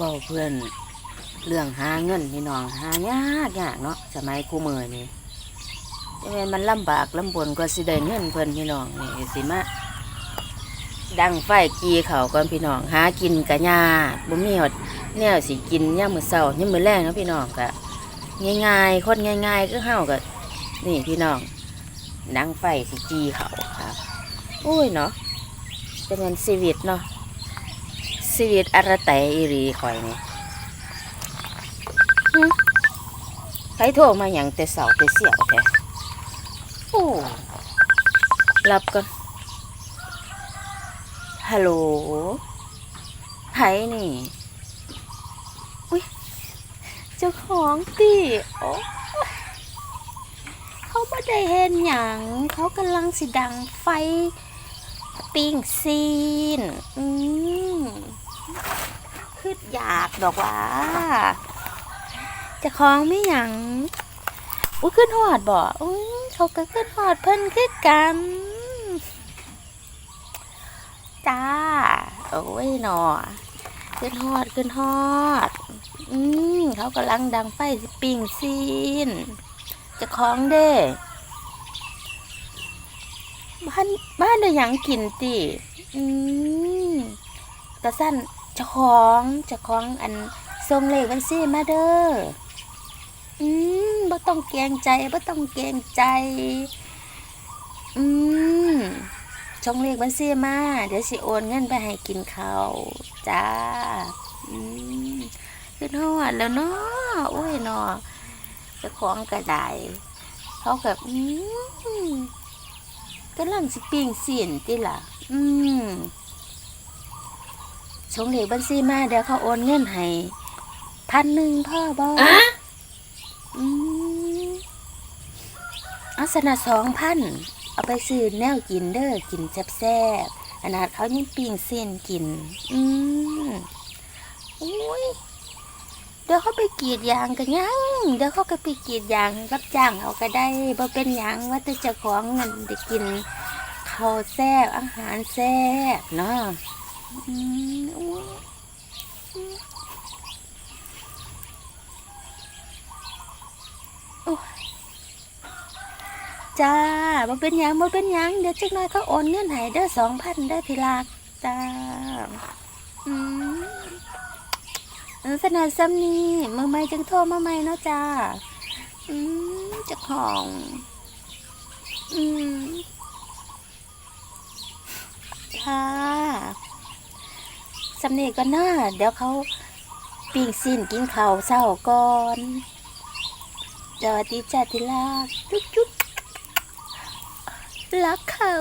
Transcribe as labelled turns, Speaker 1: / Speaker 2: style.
Speaker 1: ว้าเพื่อนเรื่องหาเงินพี่น้องหายากยากเนาะสมัยกูมือนี่จะเป็นมันลำบากลำบนกว่าสิได้เงินเพื่อนพี่น้องนี่สิมาดังไฟกีเขาก่อนพี่น้องหากินกะยาบ่มีหดแนวสิกินย่ามมื้อเช้าย่ามมื้อแรงนะพี่น้องกะง่ายๆคนง่ายๆคือเฮาก็นี่พี่น้องดังไฟสิจีเขาครับโอ้ยเนาะจะเป็นชีวิตเนาะ ชีวิตอรไตอีรีข่อยนี่ใครโทรมาอย่างแต่เสาแต่เสียวแท้โอ้รับก่อน ฮัลโหลไผนี่ อุ้ย เจ้าของตีโอ้เขาไม่ได้เห็นหยังเขากำลังสิดังไฟปิ้งซีน อืม คืออยากดอกว่าจะคล้องไม่หยังอุ้ยขึ้นหอดบ่อุ้ยเขาก็ขึ้นหอดเพิ่นคือกัน จ้า โอ้ยหนอขึ้นหอดขึ้นหอด อืมเขากำลังดังไฟสิปิ้งซีน จะคล้องเด้ บ้านบ้านได้หยังกินติ อืม กระสั้นจะของจะของอันทรงเลขบัญชีมาเด้ออืมบ่ต้องเกรงใจบ่ต้องเกรงใจ อืมชงเลขบัญชีมา เดี๋ยวสิโอนเงินไปให้กินข้าวจ้า อืมขึ้นหอดแล้วเนาะโอ้ยเนาะเจะของกระไดเขาแบบอืมกำลังสิปิ้งเสียนติล่ะ อืม ชงเหลขบัญชีมาเดี๋ยวเขาโอนเงินให้พันหนึ่งพ่อบออืมเอาสนะสองพันเอาไปซื้อแนวกินเด้อกินแซ่บๆขนาดเขายังปิ้งเส้นกิน อืมอุ้ยเดี๋ยวเขาไปกรีดยางกันยังเดี๋ยวเขาก็ไปกรีดยางรับจ้างเอาก็ได้บ่เป็นหยังว่าแต่เจ้าของเงินได้กินข้าวแซ่บอาหารแซ่บเนาะอืมอุ๊ยโอ้ย จ้าบ่เป็นยังบ่เป็นยัง เดี๋ยวจักน่อยเขาโอนเงินให้เด้อสองพันได้อทีลักจ้า อืมสนานซ้ำนี่มือไม่จึงโทรมาใหม่เนาะจ้า อืมจะของ อืมค่ะ สำเนียงก็น่าเดี๋ยวเขาปิ้งสิ้นกินข้าวเศร้าก่อนสวัสดีจ้าที่รักจุ๊บจุ๊บรักเขา